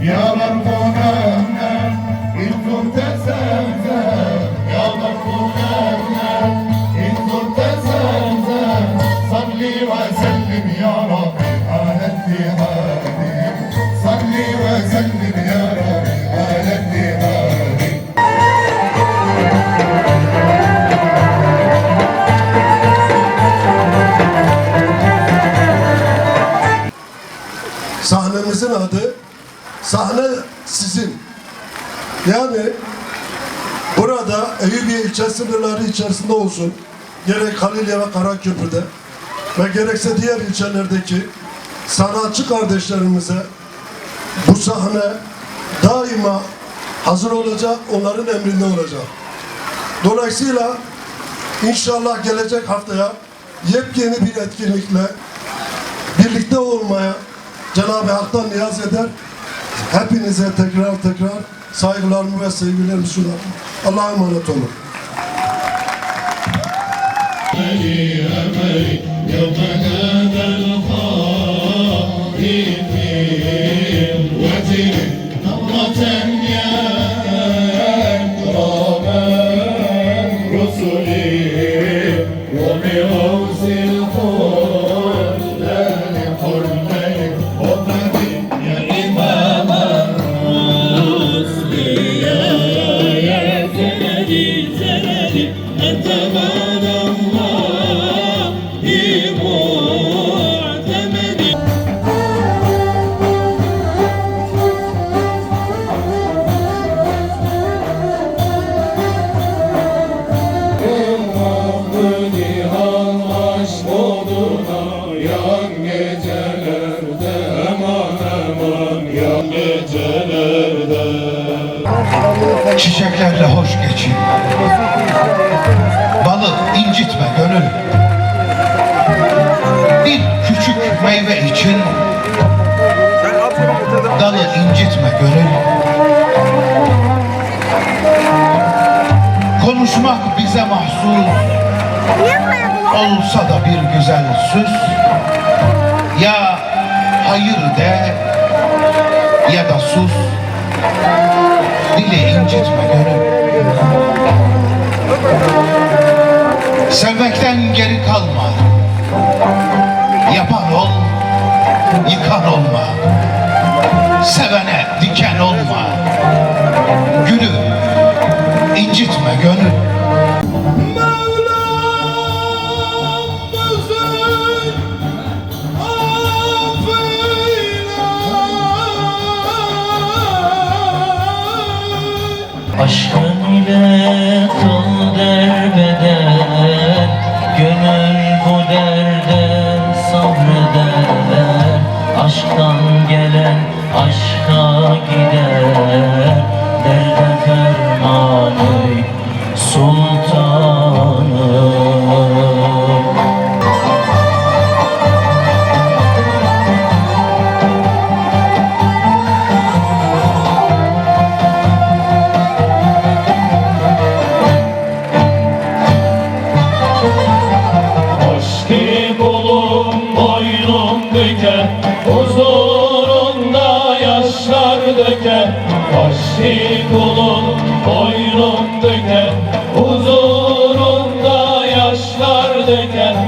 يا مرحومنا إن كنت زمزم يا مرحومنا إن كنت زمزم صلي وسلم يا ربي على التهادي صلي وسلم يا ربي على التهادي Sahnemizin adı Sahne Sizin. Yani burada Eyüpiye ilçe sınırları içerisinde olsun, gerek Halilye ve Karaköprü'de ve gerekse diğer ilçelerdeki sanatçı kardeşlerimize bu sahne daima hazır olacak, onların emrinde olacak. Dolayısıyla inşallah gelecek haftaya yepyeni bir etkinlikle birlikte olmaya Cenab-ı Hak'tan niyaz eder. Hepinize tekrar tekrar saygılarımı ve sevgilerimi sunarım. Allah'a emanet olun. Gecelerde Çiçeklerle hoş geçin. Balık incitme gönül. Bir küçük meyve için dalı incitme gönül. Konuşmak bize mahsus olsa da bir güzel süs. Ya hayır de ya da sus. Dili incitme gönül. Sevmekten geri kalma. Yapan ol, yıkan olma. Sevene diken olma. Aşkın ile kıl diken Huzurunda yaşlar döken Vahşi kulun boynum döken Huzurunda yaşlar döken.